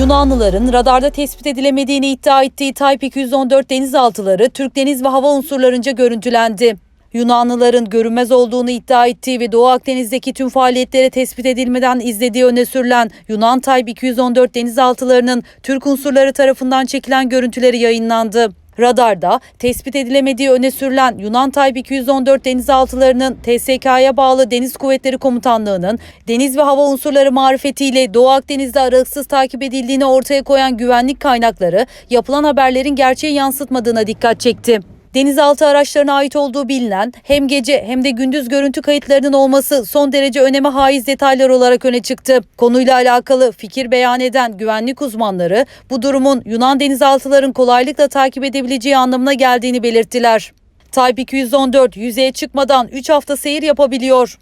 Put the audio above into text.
Yunanlıların radarda tespit edilemediğini iddia ettiği Type 214 denizaltıları Türk deniz ve hava unsurlarınca görüntülendi. Yunanlıların görünmez olduğunu iddia ettiği ve Doğu Akdeniz'deki tüm faaliyetlere tespit edilmeden izlediği öne sürülen Yunan Type 214 denizaltılarının Türk unsurları tarafından çekilen görüntüleri yayınlandı. Radarda tespit edilemediği öne sürülen Yunan Type 214 denizaltılarının TSK'ya bağlı Deniz Kuvvetleri Komutanlığı'nın deniz ve hava unsurları marifetiyle Doğu Akdeniz'de aralıksız takip edildiğini ortaya koyan güvenlik kaynakları yapılan haberlerin gerçeği yansıtmadığına dikkat çekti. Denizaltı araçlarına ait olduğu bilinen hem gece hem de gündüz görüntü kayıtlarının olması son derece öneme haiz detaylar olarak öne çıktı. Konuyla alakalı fikir beyan eden güvenlik uzmanları bu durumun Yunan denizaltıların kolaylıkla takip edebileceği anlamına geldiğini belirttiler. Type 214 yüzeye çıkmadan 3 hafta seyir yapabiliyor.